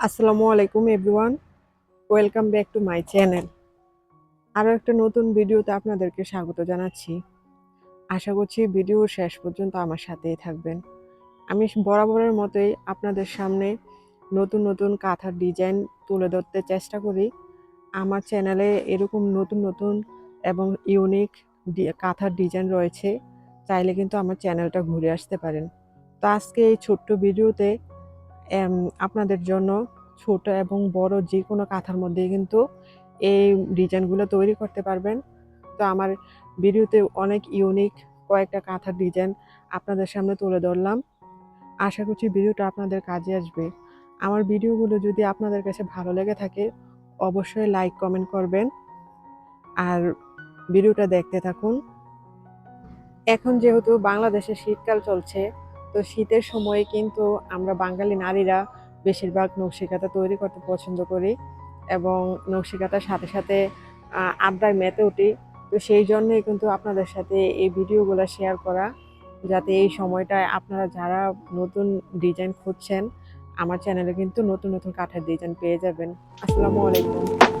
আসসালামু আলাইকুম everyone welcome back to my channel আরও একটা নতুন ভিডিওতে আপনাদেরকে স্বাগত জানাচ্ছি। আশা করছি ভিডিওর শেষ পর্যন্ত আমার সাথেই থাকবেন। আমি বরাবরের মতোই আপনাদের সামনে নতুন নতুন কাঁথার ডিজাইন তুলে ধরতে চেষ্টা করি। আমার চ্যানেলে এরকম নতুন নতুন এবং ইউনিক কাঁথার ডিজাইন রয়েছে। চাইলে কিন্তু আমার চ্যানেলটা ঘুরে আসতে পারেন। তো আজকে এই ছোট্ট ভিডিওতে আপনাদের জন্য ছোট এবং বড় যে কোনো কাঁথার মধ্যে কিন্তু এই ডিজাইনগুলো তৈরি করতে পারবেন। তো আমার ভিডিওতে অনেক ইউনিক কয়েকটা কাঁথার ডিজাইন আপনাদের সামনে তুলে ধরলাম। আশা করছি ভিডিওটা আপনাদের কাজে আসবে। আমার ভিডিওগুলো যদি আপনাদের কাছে ভালো লেগে থাকে, অবশ্যই লাইক, কমেন্ট করবেন। আর ভিডিওটা দেখতে থাকুন। এখন যেহেতু বাংলাদেশে শীতকাল চলছে তো শীতের সময়ে কিন্তু আমরা বাঙালি নারীরা বেশিরভাগ নকশিকাতা তৈরি করতে পছন্দ করি এবং নকশিকাতার সাথে সাথে আড্ডায় মেতে উঠি। তো সেই জন্যই কিন্তু আপনাদের সাথে এই ভিডিওগুলো শেয়ার করা, যাতে এই সময়টায় আপনারা যারা নতুন ডিজাইন খুঁজছেন, আমার চ্যানেলে কিন্তু নতুন নতুন কাঠের ডিজাইন পেয়ে যাবেন। আসসালামু আলাইকুম।